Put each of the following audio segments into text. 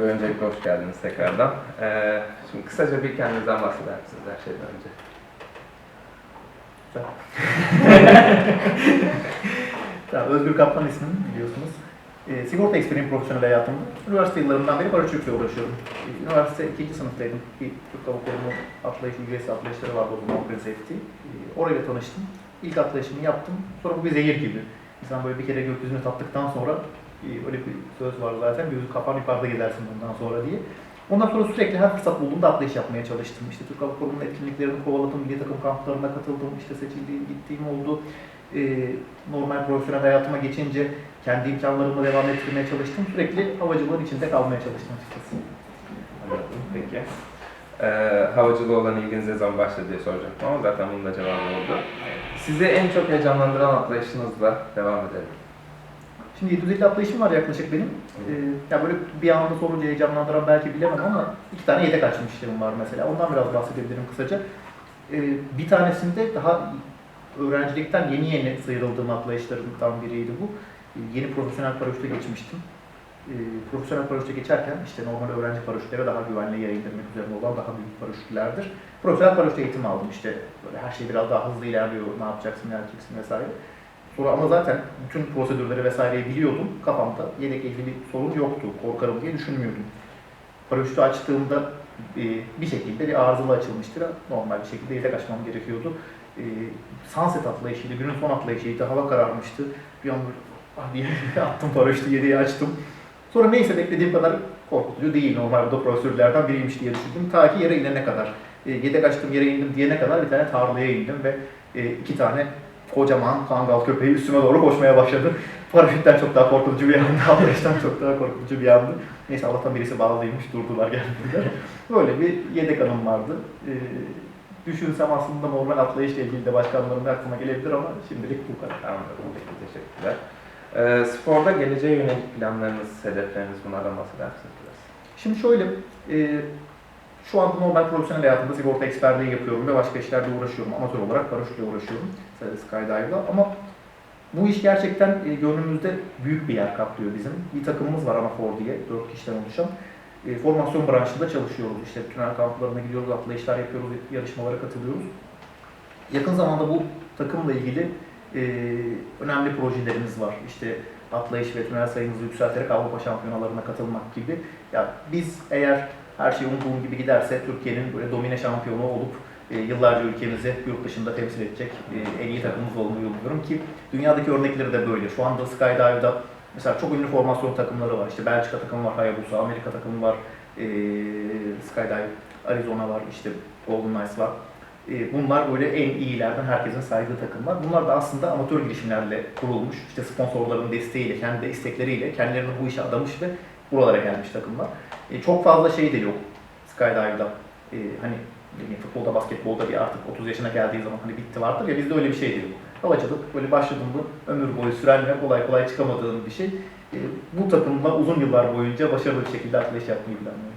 gibi öncelikle hoş geldiniz tekrardan. Ee, şimdi kısaca bir kendinizden bahseder misiniz her şeyden önce? Ya, Özgür Kaplan ismim biliyorsunuz. E, sigorta eksperiyim profesyonel hayatımda. Üniversite yıllarından beri paraşütle uğraşıyorum. E, üniversite ikinci sınıftaydım. Bir Türk Hava Kurumu atlayış, ücretsiz atlayışları vardı o zaman Open Safety. E, orayla tanıştım. İlk atlayışımı yaptım. Sonra bu bir zehir gibi. İnsan böyle bir kere gökyüzünü tattıktan sonra öyle bir söz var zaten. Gözü kapan yukarıda gezersin bundan sonra diye. Ondan sonra sürekli her fırsat bulduğumda atlayış yapmaya çalıştım. İşte Türk Hava Kurumu'nun etkinliklerini kovaladım, milli takım kamplarına katıldım, işte seçildiğim, gittiğim oldu. Ee, normal profesyonel hayatıma geçince kendi imkanlarımla devam ettirmeye çalıştım. Sürekli havacılığın içinde kalmaya çalıştım açıkçası. Anladım, peki. Ee, havacılığa olan ilginiz ne zaman başladı diye soracaktım ama zaten bunun da cevabı oldu. Sizi en çok heyecanlandıran atlayışınızla devam edelim. Şimdi 750 atlayışım var yaklaşık benim. Ee, ya böyle bir anda sorunca heyecanlandıran belki bilemem ama iki tane yedek açmışlığım var mesela. Ondan biraz bahsedebilirim kısaca. Ee, bir tanesinde daha öğrencilikten yeni yeni sıyrıldığım atlayışlarımdan biriydi bu. Ee, yeni profesyonel paraşüte geçmiştim. Ee, profesyonel paraşüte geçerken işte normal öğrenci paraşütlere daha güvenli yere indirmek üzerine olan daha büyük paraşütlerdir. Profesyonel paraşüt eğitimi aldım işte. Böyle her şey biraz daha hızlı ilerliyor, ne yapacaksın, ne yapacaksın vesaire. Sonra ama zaten bütün prosedürleri vesaireyi biliyordum. Kafamda yedek ilgili sorun yoktu. Korkarım diye düşünmüyordum. Paraşütü açtığımda e, bir şekilde bir arızalı açılmıştır. Normal bir şekilde yedek açmam gerekiyordu. E, sunset atlayışıydı, günün son atlayışıydı. Hava kararmıştı. Bir an böyle ah attım paraşütü, yedeği açtım. Sonra neyse beklediğim kadar korkutucu değil. Normal bu da prosedürlerden biriymiş diye düşündüm. Ta ki yere inene kadar. E, yedek açtım, yere indim diyene kadar bir tane tarlaya indim ve iki tane kocaman kangal köpeği üstüme doğru koşmaya başladı. Paraşütten çok daha korkutucu bir yandı, atlayıştan çok daha korkutucu bir yandı. Neyse Allah'tan birisi bağlıymış, durdular geldiler. Böyle bir yedek anım vardı. Ee, düşünsem aslında normal atlayışla ilgili de başka anılarım da aklıma gelebilir ama şimdilik bu kadar. Anladım, peki teşekkürler. Ee, sporda geleceğe yönelik planlarınız, hedefleriniz bunlardan bahseder misiniz biraz? Şimdi şöyle, e, şu anda normal profesyonel hayatımda sigorta eksperliği yapıyorum ve başka işlerle uğraşıyorum. Amatör olarak paraşütle uğraşıyorum, skydive'la. Ama bu iş gerçekten e, gönlümüzde büyük bir yer kaplıyor bizim. Bir takımımız var Anafor diye, 4 kişiden oluşan. E, formasyon branşında çalışıyoruz. İşte tünel kamplarına gidiyoruz, atlayışlar yapıyoruz, yarışmalara katılıyoruz. Yakın zamanda bu takımla ilgili e, önemli projelerimiz var. İşte atlayış ve tünel sayımızı yükselterek Avrupa şampiyonalarına katılmak gibi. Ya biz eğer her şey umduğum gibi giderse Türkiye'nin böyle domine şampiyonu olup e, yıllarca ülkemizi yurt dışında temsil edecek e, en iyi takımımız olmayı umuyorum ki dünyadaki örnekleri de böyle. Şu anda Skydive'da mesela çok ünlü formasyon takımları var. İşte Belçika takımı var, Hayabusa, Amerika takımı var, e, Skydive, Arizona var, işte Golden Knights var. Bunlar böyle en iyilerden herkesin saydığı takımlar. Bunlar da aslında amatör girişimlerle kurulmuş. İşte sponsorların desteğiyle, kendi istekleriyle kendilerini bu işe adamış ve buralara gelmiş takımlar. E, çok fazla şey de yok Skydive'da. E, hani futbolda, basketbolda bir artık 30 yaşına geldiği zaman hani bitti vardır ya bizde öyle bir şey değil. Havacılık böyle başladığında ömür boyu süren ve kolay kolay çıkamadığın bir şey. E, bu takımla uzun yıllar boyunca başarılı bir şekilde atlayış yapmayı planlıyorum.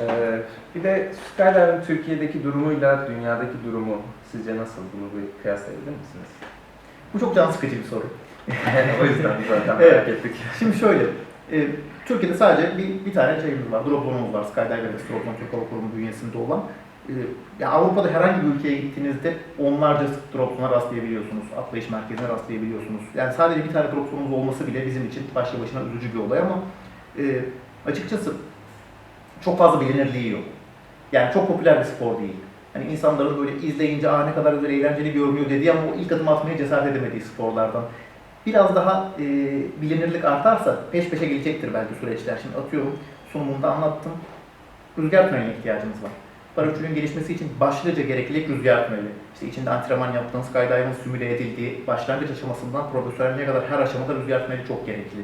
Ee, bir de Skydive'ın Türkiye'deki durumuyla dünyadaki durumu sizce nasıl? Bunu bir kıyaslayabilir misiniz? Bu çok can sıkıcı bir soru. o yüzden zaten Evet. merak ettik. Şimdi şöyle, e, Türkiye'de sadece bir, bir tane şeyimiz var, dropdown'umuz var. Skydive ve Stropdon Türk Hava Kurumu bünyesinde olan. E, Avrupa'da herhangi bir ülkeye gittiğinizde onlarca dropdown'a rastlayabiliyorsunuz, atlayış merkezine rastlayabiliyorsunuz. Yani sadece bir tane dropdown'umuz olması bile bizim için başlı başına üzücü bir olay ama e, açıkçası çok fazla bilinirliği yok. Yani çok popüler bir spor değil. Hani insanların böyle izleyince Aa, ne kadar güzel eğlenceli görünüyor dediği ama o ilk adım atmaya cesaret edemediği sporlardan. Biraz daha e, bilinirlik artarsa peş peşe gelecektir belki süreçler. Şimdi atıyorum sunumunda anlattım. Rüzgar tüneline ihtiyacımız var. Paraşütün gelişmesi için başlıca gereklilik rüzgar tüneli. İşte içinde antrenman yaptığın, skydive'ın simüle edildiği, başlangıç aşamasından profesyonelliğe kadar her aşamada rüzgar tüneli çok gerekli.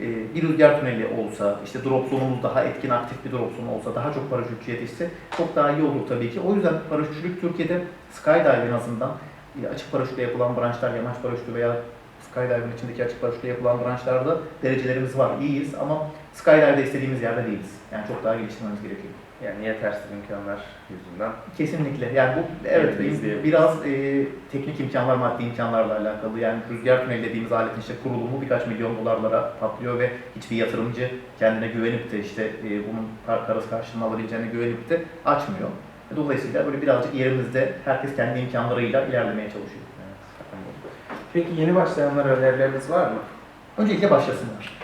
Ee, bir rüzgar tüneli olsa, işte drop zonumuz daha etkin, aktif bir drop zonu olsa, daha çok paraşütçü yetişse çok daha iyi olur tabii ki. O yüzden paraşütçülük Türkiye'de skydive en azından e, açık paraşütle yapılan branşlar, yamaç paraşütü veya skydive'ın içindeki açık paraşütle yapılan branşlarda derecelerimiz var, iyiyiz ama skydive'de istediğimiz yerde değiliz. Yani çok daha geliştirmemiz gerekiyor. Yani yetersiz imkanlar yüzünden. Kesinlikle. Yani bu evet izleyebiliriz. biraz e, teknik imkanlar, maddi imkanlarla alakalı. Yani rüzgar tüneli dediğimiz aletin işte kurulumu birkaç milyon dolarlara patlıyor ve hiçbir yatırımcı kendine güvenip de işte e, bunun par- parası karşılığını alabileceğine güvenip de açmıyor. Dolayısıyla böyle birazcık yerimizde herkes kendi imkanlarıyla ilerlemeye çalışıyor. Peki yeni başlayanlara önerileriniz var mı? Öncelikle başlasınlar.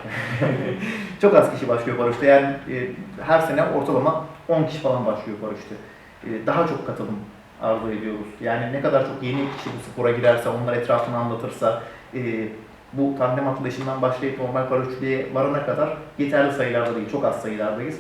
Çok az kişi başlıyor paraşütte. Yani e, her sene ortalama 10 kişi falan başlıyor paraşütte. E, daha çok katılım arzu ediyoruz. Yani ne kadar çok yeni kişi bu spora girerse, onlar etrafını anlatırsa, e, bu tandem atlayışından başlayıp normal paraşütçülüğe varana kadar yeterli sayılarda değil, çok az sayılardayız.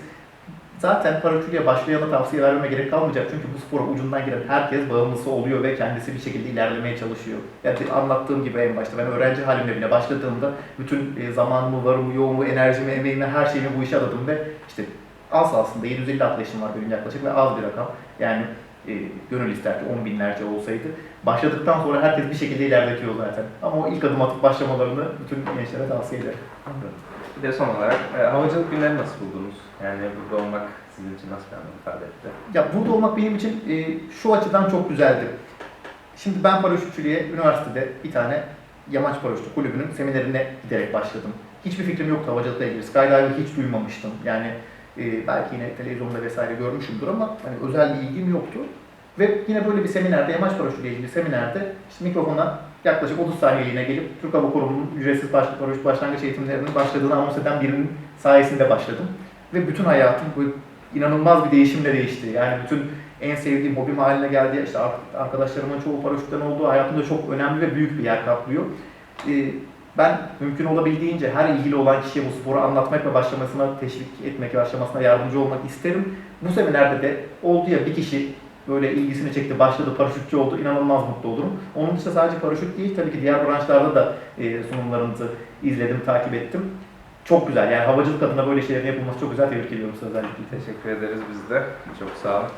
Zaten paraşütçülüğe başlayana tavsiye vermeme gerek kalmayacak çünkü bu spora ucundan giren herkes bağımlısı oluyor ve kendisi bir şekilde ilerlemeye çalışıyor. Yani anlattığım gibi en başta ben öğrenci halimle bile başladığımda bütün e, zamanımı, varımı, yoğumu, enerjimi, emeğimi, her şeyimi bu işe adadım ve işte az aslında 750 atlayışım var benim yaklaşık ve az bir rakam. Yani e, gönül ister ki 10 binlerce olsaydı. Başladıktan sonra herkes bir şekilde ilerletiyor zaten. Ama o ilk adım atıp başlamalarını bütün gençlere tavsiye ederim. Bir de son olarak e, havacılık günlerini nasıl buldunuz? Yani burada olmak sizin için nasıl bir anlam ifade etti? Ya burada olmak benim için e, şu açıdan çok güzeldi. Şimdi ben paraşütçülüğe üniversitede bir tane yamaç paraşütü kulübünün seminerine giderek başladım. Hiçbir fikrim yoktu havacılıkla ilgili. Skydiving hiç duymamıştım. Yani e, belki yine televizyonda vesaire görmüşümdür ama hani özel bir ilgim yoktu. Ve yine böyle bir seminerde, yamaç paraşütüyle ilgili seminerde işte mikrofona yaklaşık 30 saniyeliğine gelip Türk Hava Kurumu'nun ücretsiz paraşüt başlangıç eğitimlerinin başladığını anons eden birinin sayesinde başladım. Ve bütün hayatım bu inanılmaz bir değişimle değişti. Yani bütün en sevdiğim hobim haline geldi. İşte ar- arkadaşlarımın çoğu paraşütten olduğu hayatımda çok önemli ve büyük bir yer kaplıyor. Ee, ben mümkün olabildiğince her ilgili olan kişiye bu sporu anlatmak ve başlamasına teşvik etmek, başlamasına yardımcı olmak isterim. Bu seminerde de oldu ya bir kişi böyle ilgisini çekti, başladı, paraşütçü oldu, inanılmaz mutlu olurum. Onun dışında sadece paraşüt değil, tabii ki diğer branşlarda da e, sunumlarınızı izledim, takip ettim. Çok güzel, yani havacılık adına böyle şeylerin yapılması çok güzel, tebrik ediyorum size özellikle. Teşekkür ederiz biz de. Çok sağ olun.